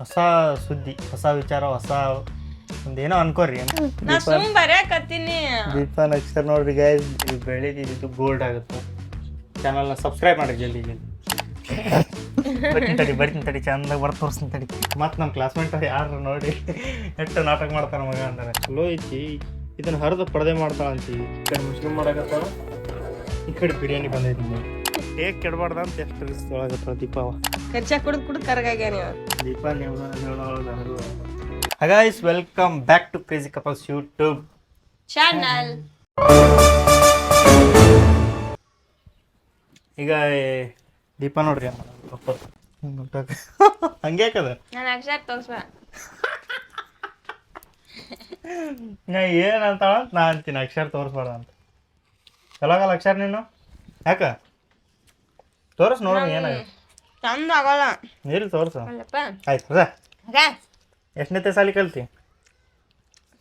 ಹೊಸ ಸುದ್ದಿ ಹೊಸ ವಿಚಾರ ಹೊಸ ಒಂದೇನೋ ಅನ್ಕೋರಿ ನಾ ಸುಮ್ ಬರ್ಯಾಕತ್ತೀನಿ. ದೀಪ ನಕ್ಷತ್ರ ನೋಡ್ರಿ ಗೈಸ್ ಇದು ಬೆಳಿತಿದ್ದು ಗೋಲ್ಡ್ ಆಗುತ್ತೆ. ಚಾನಲ್ನ ಸಬ್ಸ್ಕ್ರೈಬ್ ಮಾಡಿ ಜಲ್ದಿ ಜಲ್ದಿ. ಬರ್ತೀನಿ ತಡಿ ಬರ್ತೀನಿ ತಡಿ ಚಂದ ಬರ್ತ ತೋರಿಸ್ತೀನಿ ತಡಿ. ಮತ್ತೆ ನಮ್ಮ ಕ್ಲಾಸ್ಮೇಟ್ ಯಾರು ನೋಡಿ ಎಷ್ಟು ನಾಟಕ ಮಾಡ್ತಾರ ಮಗ ಅಂತಾರೆ ಚಲೋ ಐತಿ. ಇದನ್ನ ಹರಿದು ಪಡದೆ ಮಾಡ್ತಾಳಂತಿ. ಈ ಕಡೆ ಮುಸ್ಲಿಂ ಮಾಡಕತ್ತಾಳ ಈ ಕಡೆ ಬಿರಿಯಾನಿ ಬಂದೈತಿ. ಹೇಗೆ ಕೆಡಬಾರ್ದ ಅಂತ ಎಷ್ಟು ಒಳಗತ್ತಾಳ ದೀಪಾವ ಕಚ್ಚಾ ಕುಡ್ದು ಕುಡ್ದು ದೀಪಾ ನೀವು Deepa hey guys welcome back to crazy couples YouTube channel ಈಗ ಏ, ದೀಪ ನೋಡ್ರಿ ಹಂಗೆ ಯಾಕದ? ನಾನು ಅಕ್ಷರ ತೋರ್ಸ್ಬ. ನಾ ಏನಂತಾಳ ಅಂತಾಳ ಅಂತ ನಾ ಅಂತೀನಿ ಅಕ್ಷರ ತೋರಿಸ್ಬಾರ್ದು ಅಂತ. ಚಲೋಗಲ್ಲ ಅಕ್ಷರ ನೀನು? ಯಾಕ? ತೋರಿಸ್ ನೋಡೋಣ ಏನಾಗ ಚಂದ ಆಗಲ್ಲ ನೀರು ತೋರಿಸು. ಅಲ್ಲಪ್ಪ. ಆಯ್ತು ಸರ್ ಹಗ ಎಷ್ಟನೇ ಸಾಲಿ ಕಲ್ತಿ?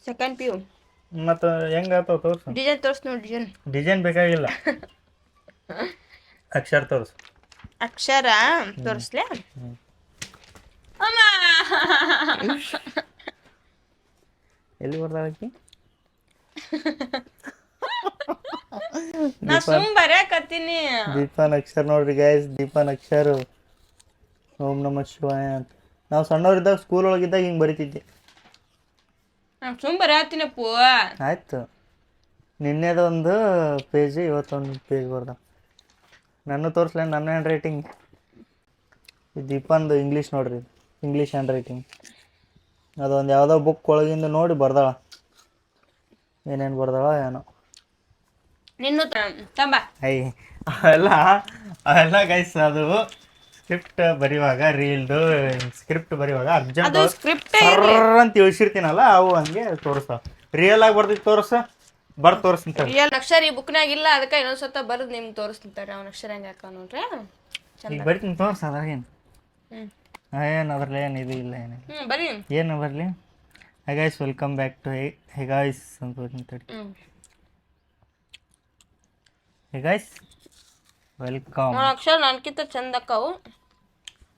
ಸೆಕೆಂಡ್ ಪಿ ಯು ಮತ್ತು ಹೆಂಗಾತಾವ ತೋರಿಸು? ಡಿಸೈನ್ ತೋರಿಸ್ ನೋಡಿ ಡಿಸೈನ್ ಡಿಸೈನ್ ಬೇಕಾಗಿಲ್ಲ. ಅಕ್ಷರ ತೋರಿಸು. ಅಕ್ಷರ ತೋರಿಸ್ಲೆ? ಅಮ್ಮ! ಎಲ್ಲಿ ಬರ್ದಾಳಕಿ ನಾ ಸುಮ್ ಬರ್ಯಾಕತ್ತೀನಿ ಅಕ್ಷರ ನೋಡ್ರಿ ಗೈಸ್ ದೀಪನ್ ಅಕ್ಷರ. ಓಂ ನಮ ಶಿವಾಯ ಅಂತ. ನಾವು ಸಣ್ಣವರಿದ್ದಾಗ ಸ್ಕೂಲ್ ಒಳಗಿದ್ದಾಗ ಹಿಂಗೆ ಬರಿತಿದ್ದೆ. ನಾ ಸುಮ್ ಬರ್ಯಾತೀನಪ್ಪು ಆಯ್ತು. ನಿನ್ನೆದೊಂದು ಪೇಜ್ ಇವತ್ತೊಂದು ಪೇಜ್ ಬರ್ದ. ನನ್ನ ತೋರಿಸ್ಲ ನನ್ನ ಹ್ಯಾಂಡ್ ರೈಟಿಂಗ್ ದೀಪಂದು ಇಂಗ್ಲೀಷ್ ನೋಡ್ರಿ. ಇಂಗ್ಲೀಷ್ ಹ್ಯಾಂಡ್ ರೈಟಿಂಗ್ ಅದೊಂದು ಯಾವುದೋ ಬುಕ್ ಒಳಗಿಂದ ನೋಡಿ ಬರ್ದಾಳ. ಏನೇನು ಬರ್ದಾಳ ಏನೋ. ನಿನ್ನೂ ತಂಬ. ಐ ಅವೆಲ್ಲ ಅವೆಲ್ಲ ಗೈಸ್ ಅದು ಸ್ಕ್ರಿಪ್ಟ್ ಬರೆಯುವಾಗ ರೀಲ್ದು ಸ್ಕ್ರಿಪ್ಟ್ ಬರೆಯುವಾಗ ಅದು ಅರ್ಜೆಂಟ್ ಸ್ಕ್ರಿಪ್ಟ್ ಅಂತ ಯೋಚಿರ್ತೀನಲ್ಲ ಅವು ಹಂಗೆ ತೋರಿಸ್ತಾವ ರಿಯಲ್ ಆಗಿ ಬರ್ದಿ ತೋರಿಸ ಬರ್ ತೋರಿಸ್ತೀನಿ ರಿಯಲ್ ಅಕ್ಷರ ಈ ಬುಕ್ನಾಗ ಇಲ್ಲ ಅದಕ್ಕೆ ಇನ್ನೊಂದ್ಸತ ಬರೆದು ನಿಮ್ಗೆ ತೋರಿಸ್ತಾರೆ ಅವ್ನ ಅಕ್ಷರ ಹೆಂಗೆ ಹಾಕ ನೋಡ್ರಿ. ಈಗ ಬರ್ತೀನಿ ತೋರ್ಸ ಅದ್ರಾಗೇನು ಹ್ಮ್. ಏನು ಅದ್ರಲ್ಲಿ ಏನು ಇದು ಇಲ್ಲ ಏನು ಹ್ಮ್ ಬರೀ. ಏನು ಬರಲಿ? Hey guys welcome back to hey guys ಅಂತ ಬರ್ತೀನಿ ತಡಿ. ಹ್ಮ್. ಹೆಗಾಯ್ಸ್ ವೆಲ್ಕಮ್ ಅವ್ನ ಅಕ್ಷರ ನನ್ಕಿಂತ ಚಂದ ಅಕ್ಕವು.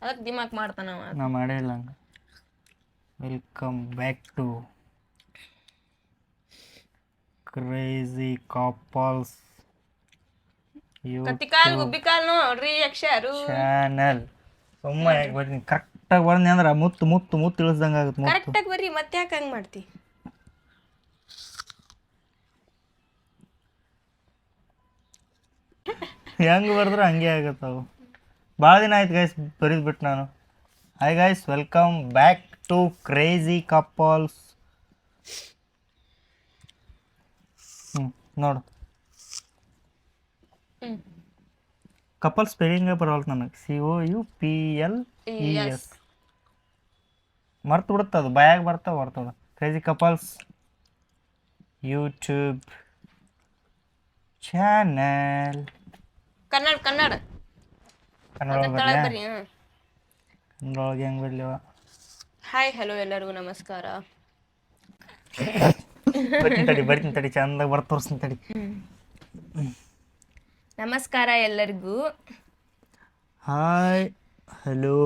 ಅದಕ್ಕೆ ದಿಮಾಕ್ ಮಾಡ್ತಾನ ಅವ. ನಾ ಮಾಡೇ ಇಲ್ಲ ಹಂಗೆ. Welcome back to crazy couples ಕತ್ತಿಕಾಲ್ ಗುಬ್ಬಿಕಾಲ್ ಕಾಲ್ ಗುಬ್ಬಿ ಕಾಲ್ ನೋಡ್ರಿ ಅಕ್ಷರು. ಚಾನಲ್ ಸುಮ್ಮ ಯಾಕೆ ಬರ್ತೀನಿ? ಕರೆಕ್ಟಾಗಿ ಬರ್ನಿ ಅಂದ್ರೆ ಮುತ್ತು ಮುತ್ತು ಮುತ್ತು ಇಳಿಸ್ದಂಗೆ ಆಗುತ್ತೆ ಕರೆಕ್ಟಾಗಿ ಬರ್ರಿ ಮತ್ತೆ ಯಾಕೆ ಹಂಗೆ ಮಾಡ್ತಿ? ಹೆಂಗೆ ಬರೆದ್ರೆ ಹಂಗೆ ಆಗತ್ತವು ಭಾಳ ದಿನ ಆಯ್ತು ಗೈಸ್ ಬರೀದ್ ಬಿಟ್ಟು ನಾನು. Hi guys welcome back to crazy couples ಹ್ಞೂ ನೋಡು. ಕಪಲ್ ಸ್ಪೆಲ್ಲಿಂಗೇ ಬರೋಲ್ಲ ನನಗೆ. C O U P L E S ಮರ್ತು ಬಿಡುತ್ತೆ ಅದು. ಬಾಯಾಗ ಬರ್ತಾವೆ ಬರ್ತದ crazy couples YouTube channel Kannada Kannada. ಬರ್ರಿ ಹ್ಮ್. ಕನ್ನಡ ಒಳಗೆ ಹೆಂಗೆ ಹಾಯ್ ಹಲೋ ಎಲ್ಲರಿಗೂ ನಮಸ್ಕಾರ. ಬರ್ತೀನಿ ತಡಿ ಬರ್ತೀನಿ ತಡಿ ಚಂದ ಬರ್ತ ತೋರಿಸ್ತೀನಿ ತಡಿ. ನಮಸ್ಕಾರ ಎಲ್ಲರಿಗೂ. ಹಾಯ್ ಹಲೋ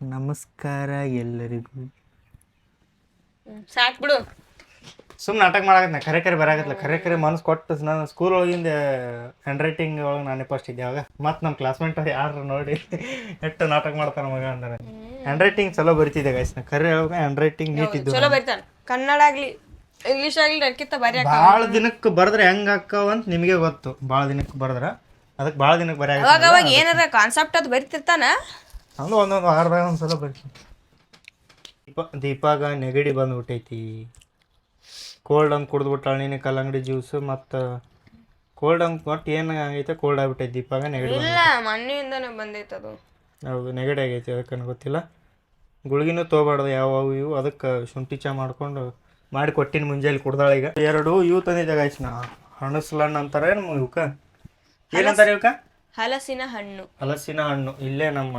ನಮಸ್ಕಾರ ಎಲ್ಲರಿಗೂ. ಸಾಕ್ ಬಿಡು. ಸುಮ್ಮನೆ ನಾಟಕ ಮಾಡಾಕತ್ನ ಖರೆ ಖರೆ ಬರಾಕತ್ಲ ಖರೆ ಖರೆ ಮನಸ್ಸು ಕೊಟ್ಟು ನಾನು ಸ್ಕೂಲ್ ಒಳಗಿಂದ ಹ್ಯಾಂಡ್ ರೈಟಿಂಗ್ ಒಳಗೆ ನಾನೇ ಫಸ್ಟ್ ಇದ್ದೆ ಅವಾಗ. ಮತ್ತು ನಮ್ಮ ಕ್ಲಾಸ್ಮೇಟ್ ಯಾರು ನೋಡಿ ಎಷ್ಟು ನಾಟಕ ಮಾಡ್ತಾನ ಮಗ ಅಂತಾರೆ ಹ್ಯಾಂಡ್ ರೈಟಿಂಗ್ ಚಲೋ ಬರಿತಿದ್ದೆ ಗೈಸ್ ನಾ ಖರೆ ಹೋಗ ಹ್ಯಾಂಡ್ ರೈಟಿಂಗ್ ನೀಟ್ ಇದ್ದು ಚಲೋ ಬರ್ತಾನೆ. ಕನ್ನಡ ಆಗಲಿ ಇಂಗ್ಲಿಷ್ ಆಗಲಿ ಅದಕ್ಕಿಂತ ಬರೀ ಭಾಳ ದಿನಕ್ಕೆ ಬರೆದ್ರೆ ಹೆಂಗೆ ಹಾಕವ ಅಂತ ನಿಮಗೆ ಗೊತ್ತು. ಭಾಳ ದಿನಕ್ಕೆ ಬರೆದ್ರೆ ಅದಕ್ಕೆ ಭಾಳ ದಿನಕ್ಕೆ ಬರೆಯ ಅವಾಗ ಅವಾಗ ಏನಾರ ಕಾನ್ಸೆಪ್ಟ್ ಅದು ಬರಿತಿರ್ತಾನ? ಅಂದ್ರೆ ಒಂದೊಂದು ವಾರದಾಗ ಒಂದು ಸಲ ಬರ್ತೀನಿ. ದೀಪ ದೀಪಾಗ ನೆಗಡಿ ಬಂದ್ಬಿಟ್ಟೈತಿ. ಕೋಲ್ಡ್ ಹಂಗೆ ಕುಡಿದ್ಬಿಟ್ಟು ನೀನು ಕಲ್ಲಂಗಡಿ ಜ್ಯೂಸು ಮತ್ತು ಕೋಲ್ಡ್ ಹಂಗೆ ಕೊಟ್ಟು ಏನು ಆಗೈತೆ ಕೋಲ್ಡ್ ಆಗ್ಬಿಟ್ಟೈತಿ ದೀಪಾಗ ನೆಗಡಿ ಇಲ್ಲ ಬಂದೈತೆ ಅದು. ಹೌದು ನೆಗಡಿ ಆಗೈತಿ ಅದಕ್ಕೆ ಗೊತ್ತಿಲ್ಲ. ಗುಳಿಗಿನೂ ತೊಗೊಬಾರ್ದು ಯಾವ ಇವು. ಅದಕ್ಕೆ ಶುಂಠಿ ಚಾ ಮಾಡ್ಕೊಂಡು ಮಾಡಿ ಕೊಟ್ಟಿನ ಮುಂಜಾನೆ ಕುಡ್ದಾಳ ಈಗ. ಎರಡು ಇವು ತಂದಿದ್ದೆ ಗಾಯ್ಸ್ ನಾ. ಹಣಸ್ಲಣ್ಣ ಅಂತಾರೆ ನಮ್ಮ ಇವಕ್ಕ ಏನಂತಾರೆ ಇವಕ್ಕ ಹಲಸಿನ ಹಣ್ಣು. ಹಲಸಿನ ಹಣ್ಣು. ಇಲ್ಲೇ ನಮ್ಮ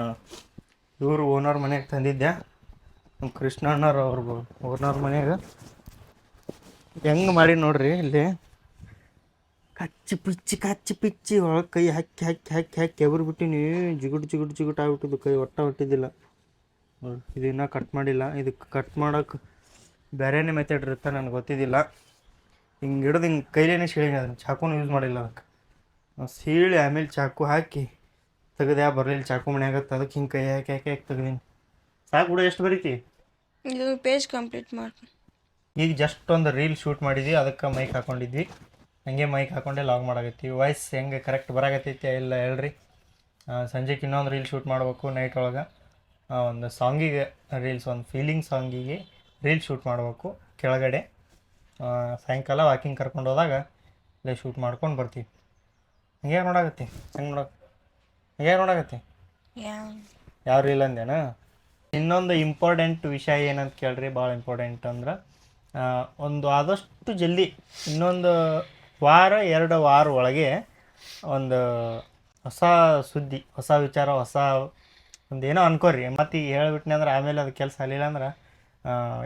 ಇವರು ಓನರ್ ಮನೆಗೆ ತಂದಿದ್ದೆ ನಮ್ಮ ಕೃಷ್ಣಣ್ಣವ್ರು ಅವ್ರ ಓನರ್ ಮನೆಯಾಗ ಹೆಂಗೆ ಮಾಡಿ ನೋಡ್ರಿ ಇಲ್ಲಿ? ಕಚ್ಚಿ ಪಿಚ್ಚಿ ಕಚ್ಚಿ ಪಿಚ್ಚಿ ಒಳಗೆ ಕೈ ಹಾಕಿ ಹಾಕಿ ಹಾಕಿ ಹಾಕಿ ಎಬ್ರು ಬಿಟ್ಟಿನಿ. ಜಿಗುಟ್ ಜಿಗುಟ್ ಜಿಗುಟ್ ಆಗ್ಬಿಟ್ಟಿದ್ದು ಕೈ ಒಟ್ಟ ಹೊಟ್ಟಿದ್ದಿಲ್ಲ ಇದನ್ನ ಇದು ಇನ್ನೂ ಕಟ್ ಮಾಡಿಲ್ಲ. ಇದಕ್ಕೆ ಕಟ್ ಮಾಡೋಕೆ ಬೇರೆನೇ ಮೆಥಡ್ ಇರುತ್ತೆ ನನಗೆ ಗೊತ್ತಿದ್ದಿಲ್ಲ. ಹಿಂಗೆ ಹಿಡಿದು ಹಿಂಗೆ ಕೈಲೇನೆ ಸೀಳಿನಿ ಅದನ್ನು ಚಾಕುನ ಯೂಸ್ ಮಾಡಿಲ್ಲ ಅದಕ್ಕೆ. ಸೀಳಿ ಆಮೇಲೆ ಚಾಕು ಹಾಕಿ ತೆಗೆದು ಯಾವ ಬರಲಿಲ್ಲ ಚಾಕು ಮನೆ ಆಗತ್ತೆ ಅದಕ್ಕೆ ಹಿಂಗೆ ಕೈ ಹಾಕಿ ಹಾಕಿ ಹಾಕಿ ತೆಗ್ದೀನಿ. ಸಾಕು ಬಿಡು ಎಷ್ಟು ಬರೀತಿ? ಇದು ಪೇಜ್ ಕಂಪ್ಲೀಟ್ ಮಾಡ್ತೀನಿ ಈಗ ಜಸ್ಟ್ ಒಂದು ರೀಲ್ ಶೂಟ್ ಮಾಡಿದ್ವಿ ಅದಕ್ಕೆ ಮೈಕ್ ಹಾಕೊಂಡಿದ್ವಿ. ಹಂಗೆ ಮೈಕ್ ಹಾಕೊಂಡೆ ಲಾಗ್ ಮಾಡಾಕತ್ತೀವಿ. ವಾಯ್ಸ್ ಹೆಂಗೆ ಕರೆಕ್ಟ್ ಬರಾಕತ್ತೈತಿ ಇಲ್ಲ ಹೇಳ್ರಿ. ಸಂಜೆಗೆ ಇನ್ನೊಂದು ರೀಲ್ ಶೂಟ್ ಮಾಡಬೇಕು ನೈಟ್ ಒಳಗೆ. ಒಂದು ಸಾಂಗಿಗೆ ರೀಲ್ಸ್ ಒಂದು ಫೀಲಿಂಗ್ ಸಾಂಗಿಗೆ ರೀಲ್ ಶೂಟ್ ಮಾಡಬೇಕು ಕೆಳಗಡೆ. ಸಾಯಂಕಾಲ ವಾಕಿಂಗ್ ಕರ್ಕೊಂಡು ಹೋದಾಗ ಇಲ್ಲೇ ಶೂಟ್ ಮಾಡ್ಕೊಂಡು ಬರ್ತೀವಿ. ಹಂಗೆ ನೋಡಾಕತ್ತಿ. ಹೆಂಗೆ ನೋಡಕ್ ಹಂಗೆ ನೋಡಾಕತ್ತಿ. ಯಾವ ರೀಲ್ ಅಂದೇನಾ ಇನ್ನೊಂದು ಇಂಪಾರ್ಟೆಂಟ್ ವಿಷಯ ಏನಂತ ಕೇಳ್ರಿ ಭಾಳ ಇಂಪಾರ್ಟೆಂಟ್ ಅಂದ್ರೆ ಒಂದು ಆದಷ್ಟು ಜಲ್ದಿ, ಇನ್ನೊಂದು ವಾರ, ಎರಡು ವಾರ ಒಳಗೆ ಒಂದು ಹೊಸ ಸುದ್ದಿ, ಹೊಸ ವಿಚಾರ, ಹೊಸ ಒಂದು ಏನೋ ಅನ್ಕೋರಿ. ಮತ್ತು ಈಗ ಹೇಳ್ಬಿಟ್ನಿ ಅಂದ್ರೆ ಆಮೇಲೆ ಅದು ಕೆಲಸ ಆಗಲಿಲ್ಲ ಅಂದ್ರೆ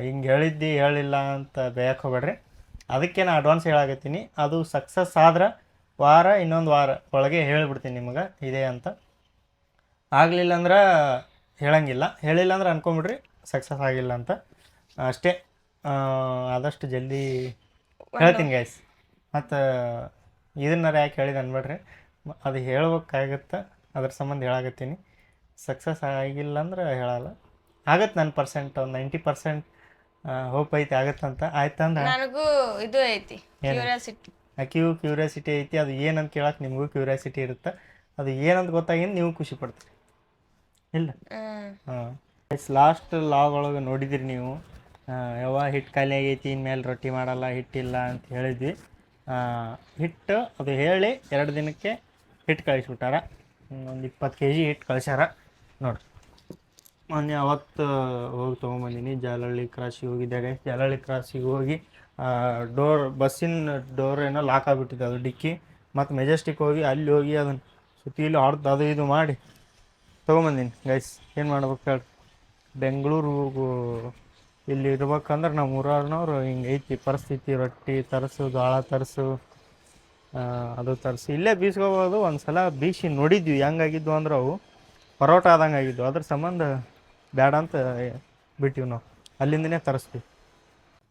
ಹಿಂಗೆ ಹೇಳಿದ್ದಿ, ಹೇಳಿಲ್ಲ ಅಂತ ಬೇಯಕ್ಕೆ ಹೋಗ್ಬೇಡ್ರಿ. ಅದಕ್ಕೆ ನಾನು ಅಡ್ವಾನ್ಸ್ ಹೇಳಾಗತ್ತೀನಿ ಅದು ಸಕ್ಸಸ್ ಆದ್ರೆ ವಾರ, ಇನ್ನೊಂದು ವಾರ ಒಳಗೆ ಹೇಳಿಬಿಡ್ತೀನಿ ನಿಮಗೆ, ಇದೆ ಅಂತ. ಆಗಲಿಲ್ಲ ಅಂದ್ರೆ ಹೇಳಂಗಿಲ್ಲ. ಹೇಳಿಲ್ಲ ಅಂದ್ರೆ ಅನ್ಕೊಂಬಿಡ್ರಿ ಸಕ್ಸಸ್ ಆಗಿಲ್ಲ ಅಂತ. ಅಷ್ಟೇ. ಆದಷ್ಟು ಜಲ್ದಿ ಹೇಳ್ತೀನಿ ಗೈಸ್ ಮತ್ತು ಇದನ್ನಾರ ಯಾಕೆ ಹೇಳಿದೆ ಅನ್ಬೇಡ್ರಿ? ಅದು ಹೇಳ್ಬೇಕಾಗತ್ತೆ ಅದ್ರ ಸಂಬಂಧ ಹೇಳಾಗತ್ತೀನಿ ಸಕ್ಸಸ್ ಆಗಿಲ್ಲ ಅಂದ್ರೆ ಹೇಳಲ್ಲ. ಆಗತ್ತೆ ನನ್ನ ಪರ್ಸೆಂಟ್ ಒಂದು ನೈಂಟಿ ಪರ್ಸೆಂಟ್ ಹೋಪ್ ಐತಿ ಆಗತ್ತಂತ ಆಯ್ತಂದ್ರೆ? ನನಗೂ ಇದು ಐತಿ ಕ್ಯೂರಿಯಾಸಿಟಿ ಆಕಿಗೂ ಕ್ಯೂರಿಯಾಸಿಟಿ ಐತಿ ಅದು ಏನಂತ ಕೇಳಕ್ಕೆ ನಿಮಗೂ ಕ್ಯೂರಿಯಾಸಿಟಿ ಇರುತ್ತೆ. ಅದು ಏನಂತ ಗೊತ್ತಾಗಿಂದ ನೀವು ಖುಷಿ ಪಡ್ತೀರಿ. ಇಲ್ಲ? ಹಾಂ. ಲಾಸ್ಟ್ ಲಾಗ್ ಒಳಗೆ ನೋಡಿದಿರಿ ನೀವು. ಯಾವ ಹಿಟ್ಟು ಖಾಲಿ ಆಗೈತಿ, ಇನ್ಮೇಲೆ ರೊಟ್ಟಿ ಮಾಡಲ್ಲ ಹಿಟ್ಟಿಲ್ಲ ಅಂತ ಹೇಳಿದ್ವಿ. ಹಿಟ್ಟು ಅದು ಹೇಳಿ ಎರಡು ದಿನಕ್ಕೆ ಹಿಟ್ಟು ಕಳಿಸ್ಬಿಟ್ಟಾರ. ಒಂದು ಇಪ್ಪತ್ತು ಕೆ ಜಿ ಹಿಟ್ಟು ಕಳ್ಸ್ಯಾರ. ನೋಡ್ರಿ ಮೊನ್ನೆ ಅವತ್ತು ಹೋಗಿ ತೊಗೊಂಬಂದಿನಿ, ಜಾಲಹಳ್ಳಿ ಕ್ರಾಸಿಗೆ ಹೋಗಿದ್ದಾಗ ಜಾಲಹಳ್ಳಿ ಕ್ರಾಸಿಗೆ ಹೋಗಿ ಡೋರ್ ಬಸ್ಸಿನ ಡೋರ್ ಏನೋ ಲಾಕ್ ಆಗಿಬಿಟ್ಟಿದೆ ಅದು ಡಿಕ್ಕಿ. ಮತ್ತು ಮೆಜೆಸ್ಟಿಕ್ ಹೋಗಿ ಅಲ್ಲಿ ಹೋಗಿ ಅದನ್ನು ಸುತ್ತಿಲಿ ಹೊಡೆದು ಅದು ಇದು ಮಾಡಿ ತೊಗೊಂಬಂದಿನಿ. ಗೈಸ್ ಏನು ಮಾಡ್ಬೇಕು ಹೇಳಿ. ಬೆಂಗಳೂರು ಇಲ್ಲಿ ಇರ್ಬೇಕಂದ್ರೆ ನಮ್ಮ ಊರವ್ರನವ್ರು ಹಿಂಗೆ ಐತಿ ಪರಿಸ್ಥಿತಿ, ರೊಟ್ಟಿ ತರಿಸು ಗಾಳ ತರಿಸು ಅದು ತರಿಸಿ. ಇಲ್ಲೇ ಬೀಸ್ಕೋಬೋದು ಒಂದು ಸಲ ಬೀಸಿ ನೋಡಿದ್ವಿ ಹೆಂಗಾಗಿದ್ವು ಅಂದ್ರೆ ಅವು ಪರೋಟ ಆದಂಗೆ ಆಗಿದ್ವು. ಅದ್ರ ಸಂಬಂಧ ಬೇಡ ಅಂತ ಬಿಟ್ಟಿವಿ ನಾವು. ಅಲ್ಲಿಂದನೇ ತರಿಸ್ತೀವಿ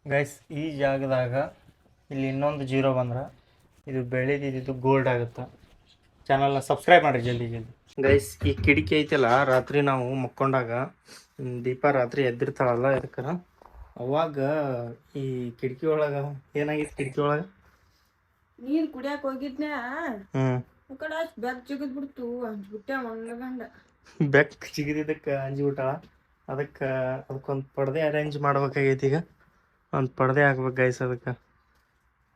ಗೈಸ್ ಈ ಜಾಗದಾಗ ಇಲ್ಲಿ ಇನ್ನೊಂದು ಜೀರೋ ಬಂದ್ರೆ ಇದು ಬೆಳೆದಿದ್ದು ಗೋಲ್ಡ್ ಆಗುತ್ತೆ. ಚಾನಲ್ನ ಸಬ್ಸ್ಕ್ರೈಬ್ ಮಾಡಿರಿ ಜಲ್ದಿ ಜಲ್ದಿ. ಗೈಸ್ ಈ ಕಿಟಕಿ ಐತಲ್ಲ, ರಾತ್ರಿ ನಾವು ಮಕ್ಕೊಂಡಾಗ ದೀಪ ರಾತ್ರಿ ಎದ್ದಿರ್ತಾಳಲ್ಲ ಅದಕ್ಕೆ ಅವಾಗ ಈ ಕಿಟಕಿ ಒಳಗ ಏನಾಗಿತ್ತು ಕಿಟಕಿ ಒಳಗ? ನೀರ್ ಕುಡಿಯಾಕ ಹೋಗಿದ್ನ ಕಡೆ ಬೆಕ್ ಜಿಗಿದ್ ಬಿಡ್ತು ಬಿಟ್ಟೆ ಮಣ್ಣಗಂಡ ಬೆಕ್ ಚಿಗಿದಿದ್ದಕ್ಕೆ ಅಂಜಿಬಿಟ್ಟಾಳ. ಅದಕ್ಕೆ ಅದಕ್ಕೊಂದು ಪಡದೆ ಅರೇಂಜ್ ಮಾಡ್ಬೇಕಾಗೈತಿ ಈಗ. ಒಂದು ಪಡದೆ ಹಾಕ್ಬೇಕು ಗೈಸ್ ಅದಕ್ಕೆ.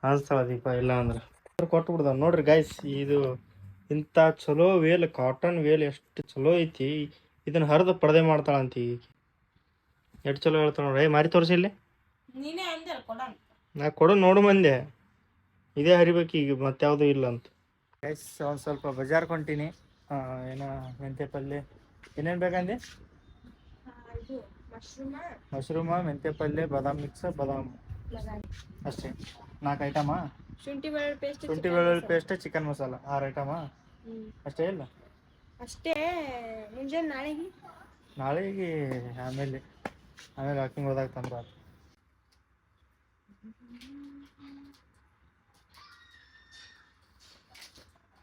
ಅನ್ಸ್ತಾಳ ದೀಪ ಇಲ್ಲ ಅಂದ್ರೆ. ಕೊಟ್ಟು ಬಿಡ್ದ ನೋಡ್ರಿ ಗೈಸ್ ಇದು ಇಂಥ ಚಲೋ ವೇಲ್ ಕಾಟನ್ ವೇಲ್ ಎಷ್ಟು ಚಲೋ ಐತಿ. ಇದನ್ನ ಹರಿದು ಪಡದೆ ಮಾಡ್ತಾಳಂತ ಈಗ ಎಷ್ಟು ಚಲೋ ಹೇಳ್ತಾಳ ನೋಡ್ರಿ. ಏ ಮಾರಿ ತೋರಿಸಿ ಇಲ್ಲಿ. ನೀನೇ ಅಂದೆ ಕೊಡ ನಾ ಕೊಡು ನೋಡು ಮಂದೆ. ಇದೇ ಹರಿಬೇಕು ಈಗ ಮತ್ಯಾವುದೂ ಇಲ್ಲ ಅಂತ. ಗೈಸ್ ಒಂದು ಸ್ವಲ್ಪ ಬಜಾರ್ ಕೊಂಟೀನಿ. ಏನೋ ಮೆಂತೆ ಪಲ್ಯ ಏನೇನು ಬೇಕಂದೆ? ಇದು ಮಶ್ರೂಮ ಮೆಂತೆ ಮೆಂತ್ಯ ಪಲ್ಯ ಬಾದಾಮ್ ಮಿಕ್ಸ್ ಬಾದಾಮ್. ಅಷ್ಟೇ. ನಾಲ್ಕು ಐಟಮಾ ಶುಂಠಿ ಬೆಳ್ಳುಳ್ಳಿ ಪೇಸ್ಟ್ ಶುಂಠಿ ಬೆಳ್ಳುಳ್ಳಿ ಪೇಸ್ಟ್ ಚಿಕನ್ ಮಸಾಲ. ಆರು ಐಟಮಾ ಅಷ್ಟೇ ಇಲ್ಲ? ಅಷ್ಟೇ ಮುಂಜಾನೆ ನಾಳೆಗೆ? ನಾಳೆಗೆ ಆಮೇಲೆ ಆಮೇಲೆ ವಾಕಿಂಗ್ ಹೋದಾಗ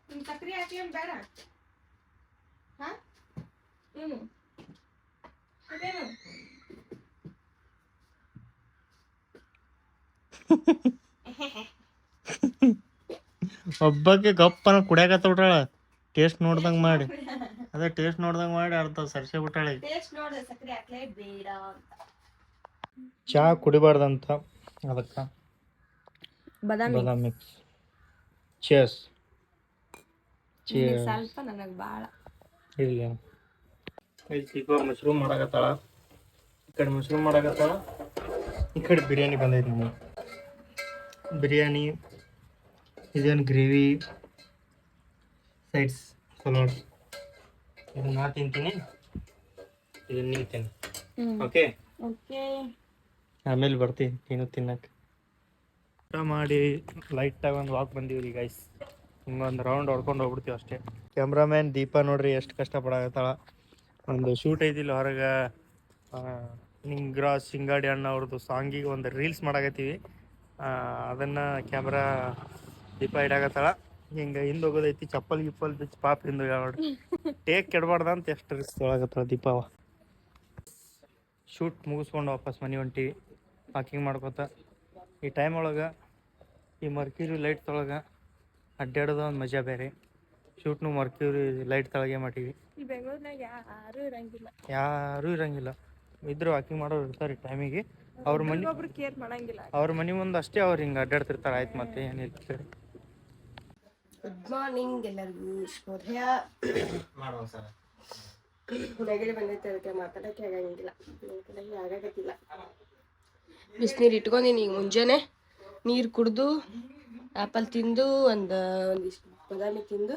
ನಿಮ್ ಸಕ್ರಿ ಹಾಕಿ ಏನ್ ಬೇಡ? ಹಾ? ಏನು? ಅದೇನು? ಒಬ್ಬಕ್ಕೆ ಗಪ್ಪನ ಕುಡಿಯಾಕತ್ತ ಬಿಟ್ಟಾಳ ಟೇಸ್ಟ್ ನೋಡ್ದಂಗೆ ಮಾಡಿ. ಅದೇ ಟೇಸ್ಟ್ ನೋಡ್ದಂಗೆ ಮಾಡಿ ಅರ್ಧ ಸರ್ಸೆ ಬಿಟ್ಟಾಳೆ. ಟೇಸ್ಟ್ ನೋಡು ಸಕ್ರಿ ಹಾಕ್ಲೇ ಬೇಡ ಅಂತ. ಚಹಾ ಕುಡಿಬಾರ್ದಂತ ಅದಕ್ಕೆ. ಬದಾಮಿ. ಬಾದಾಮ್ ಮಿಕ್ಸ್ ಚೇಸ್ ನಿನಗ್ ಸ್ವಲ್ಪ ನನಗೆ ಇಲ್ಲಿ ಚಿಕ್ಕ ಮಶ್ರೂಮ್ ಮಾಡಾಕತ್ತಾಳ. ಈ ಕಡೆ ಮಶ್ರೂಮ್ ಮಾಡಾಕತ್ತಾಳ. ಈ ಕಡೆ ಬಿರಿಯಾನಿ ಬಂದೈತಿ ಬಿರಿಯಾನಿ ಇದೇನು ಗ್ರೇವಿ ಸೈಡ್ಸ್ ಸೊ ನೋಡಿ ಇದು ನಾ ತಿಂತೀನಿ. ಇದು ನೀವು ತಿನ್ನಿ. ಓಕೆ ಓಕೆ ಆಮೇಲೆ ಬರ್ತೀನಿ ನೀನು ತಿನ್ನಕ್ಕೆ. ಊಟ ಮಾಡಿ ಲೈಟಾಗಿ ಒಂದು ವಾಕ್ ಬಂದೀವಿ ಗೈಸ್ ಹಿಂಗೊಂದು ರೌಂಡ್ ಹೊಡ್ಕೊಂಡು ಹೋಗ್ಬಿಡ್ತೀವಿ ಅಷ್ಟೇ. ಕ್ಯಾಮ್ರಾಮ್ಯಾನ್ ದೀಪ ನೋಡ್ರಿ ಎಷ್ಟು ಕಷ್ಟಪಡಾಕತ್ತಾಳ. ಒಂದು ಶೂಟ್ ಐತಿಲ್ಲ ಹೊರಗೆ. ನಿಂಗ್ರಾ ಸಿಂಗಾಡಿ ಅಣ್ಣ ಅವ್ರದ್ದು ಸಾಂಗಿಗೆ ಒಂದು ರೀಲ್ಸ್ ಮಾಡಾಕತ್ತೀವಿ. ಅದನ್ನು ಕ್ಯಾಮ್ರಾ ದೀಪ ಇಡಾಕತ್ತಾಳ. ಹಿಂಗೆ ಹಿಂದೆ ಹೋಗೋದೈತಿ ಚಪ್ಪಲ್ ಗಿಪ್ಪಲ್ ಬಿಚ್ಚ ಪಾಪ ಹಿಂದೆ ನೋಡ್ರಿ ಟೇಕ್ ಕೆಡಬಾರ್ದ ಅಂತ ಎಷ್ಟು ರಿಸ್ಕ್ ಒಳಗತ್ತ ದೀಪಾವ. ಶೂಟ್ ಮುಗಿಸ್ಕೊಂಡು ವಾಪಸ್ ಮನೆ ಹೊಂಟಿವಿ. ವಾಕಿಂಗ್ ಮಾಡ್ಕೊತ. ಈ ಟೈಮ್ ಒಳಗೆ ಈ ಮರ್ಕ್ಯೂರಿ ಲೈಟ್ ತೊಳಗೆ ಅಡ್ಡಾಡೋದು ಒಂದು ಮಜಾ ಬೇರೆ. ಶೂಟ್ನು ಮರ್ಕ್ಯೂರಿ ಲೈಟ್ ತೊಳಗೆ ಮಾಡೀವಿ. ಯಾರು ಇರಂಗಿಲ್ಲ. ಯಾರೂ ಇರಂಗಿಲ್ಲ. ಇದ್ರು ವಾಕಿಂಗ್ ಮಾಡೋರು ಇರ್ತಾರೆ ಟೈಮಿಗೆ ಅವ್ರ ಮನೆ ಒಬ್ರು ಕೇರ್ ಮಾಡಂಗಿಲ್ಲ. ಅವ್ರ ಮನೆ ಮುಂದೆ ಅಷ್ಟೇ ಅವ್ರು ಹಿಂಗೆ ಅಡ್ಡಾಡ್ತಿರ್ತಾರೆ ಆಯ್ತು ಮತ್ತೆ ಏನಿಲ್ಲ ಸರಿ ಗುಡ್ ಮಾರ್ನಿಂಗ್ ಎಲ್ಲರಿಗೂ ಶುಭೋದಯ. ನೆಗಡಿ ಬಂದೈತೆ ಅದಕ್ಕೆ ಮಾತಾಡಕ್ಕೆ ಆಗಂಗಿಲ್ಲ. ಮಾತಾಡಕ್ಕೆ ಆಗಾಕತ್ತಿಲ್ಲ ಬಿಸಿನೀರು ಇಟ್ಕೊಂಡಿನಿ ಈಗ ಮುಂಜಾನೆ. ನೀರು ಕುಡಿದು ಆ್ಯಪಲ್ ತಿಂದು ಒಂದು ಒಂದಿಷ್ಟು ಬದಾಮಿ ತಿಂದು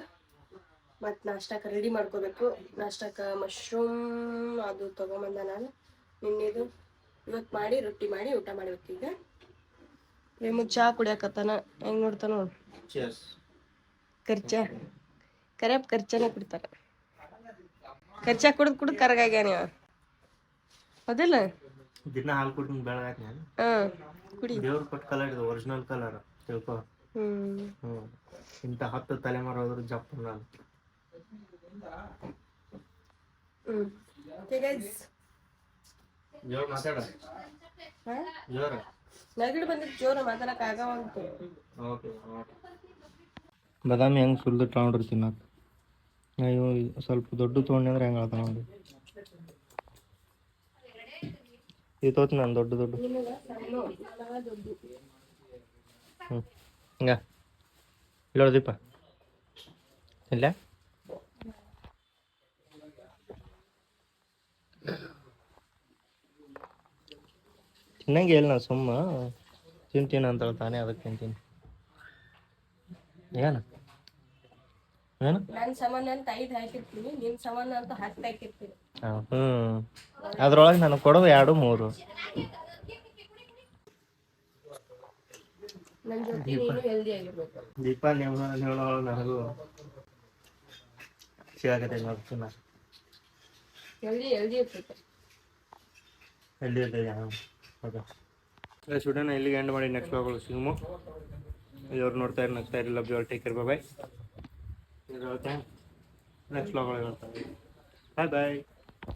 ಮತ್ತು ನಾಷ್ಟಕ್ಕೆ ರೆಡಿ ಮಾಡ್ಕೋಬೇಕು. ನಾಷ್ಟಕ್ಕೆ ಮಶ್ರೂಮ್ ಅದು ತೊಗೊಂಬಂದ ನಾನು. ನಿನ್ನೆದು ಇವತ್ತು ಮಾಡಿ ರೊಟ್ಟಿ ಮಾಡಿ ಊಟ ಮಾಡಿ ಈಗ ಚಾ ಚಹಾ ಕುಡಿಯಕತ್ತಾನ. ಹೆಂಗೆ ನೋಡ್ತಾನ ನೋಡು. ಖರ್ಚ. ಕರೆಯಪ್ ಖರ್ಚನ ಕುಡಿತಾರ. ಖರ್ಚ ಕುಡ್ದು ಕುಡ್ದು ಕರಗಾಗ್ಯಾನ ನೀವು? ಹೌದಿಲ್ಲ? ದಿನ ಹಾಲು ಕುಡ್ದು ಬೆಳಗಾಯ್ತು ನಾನು? ಹಾ ಕುಡಿ. ದೇವ್ರ ಕೊಟ್ಟ ಕಲರ್ ಇದು ಒರಿಜಿನಲ್ ಕಲರ್ ತಿಳ್ಕೊ. ಹ್ಮ್. ಹ್ಞೂ ಇಂಥ ಹತ್ತು ತಲೆಮಾರು ಹೋದ್ರು ಜಪ್ಪ ನಾನು. ಜೋರ ಮಾತಾಡ? ಜೋರ. ನೆಗಡಿ ಬಂದಿದ್ದು ಜೋರ ಮಾತಾಡಕ್ ಆಗವಂತು ಓಕೆ ಬಾದಾಮಿ ಹೆಂಗೆ ಸುಲ್ದು ತಗೊಂಡ್ರಿ ತಿನ್ನಕ್ಕೆ ಅಯ್ಯೋ, ಸ್ವಲ್ಪ ದೊಡ್ಡ ತೊಗೊಂಡೆ ಅಂದ್ರೆ ಹೆಂಗೆ ಹೇಳ್ತಾನೆ ನೋಡಿ. ಇದು ತೋತ್ ನಾನು ದೊಡ್ಡ ದೊಡ್ಡ. ಹ್ಞೂ ಹಿಂಗ. ಇಲ್ಲೋ ದೀಪ. ಇಲ್ಲ ತಿನ್ನಂಗೆ ಇಲ್ಲ ನಾನು ಸುಮ್ಮ. ತಿಂತೀನಿ ಅಂತ ತಾನೇ ಅದಕ್ಕೆ ತಿಂತೀನಿ ಏನು? ಏನು? ನನ್ ಸಾಮಾನ್ಯ ಅಂತ ಐದ್ ಹಾಕಿರ್ತೀನಿ ನಿನ್ ಸಮಾನ ಅಂತ ಹತ್ತು ಹಾಕಿರ್ತೀನಿ. ಹ್ಮ್. ಅದ್ರೊಳಗೆ ನನಗೆ ಕೊಡೋದು ಎರಡು ಮೂರು. ನನ್ನ ಜೊತೆ ನೀನು ಹೆಲ್ದಿ ಆಗಿರ್ಬೇಕು. ದೀಪ ನನಗೂ ಸಿಗಾಕತ್ತೆ ನೋಡ್ತೀನಿ ಹೆಲ್ದಿ ಹೆಲ್ದಿ ಇರ್ತೈತೆ ಹೌದಾ ಸ್ಟೂಡೆಂಟ್ ಇಲ್ಲಿಗೆ ಎಂಡ್ ಮಾಡಿ ನೆಕ್ಸ್ಟ್ ಬ್ಲಾಗ್ಗಳು ಸಿಗಮು ಇವ್ರು ನೋಡ್ತಾ ಇರ್ ನಗ್ತಾ ಇರಲಿಲ್ಲ love you take care bye next ಬ್ಲಾಗ್ಗಳು ಹೇಳ್ತಾರೆ ಬಾಯ್ ಬಾಯ್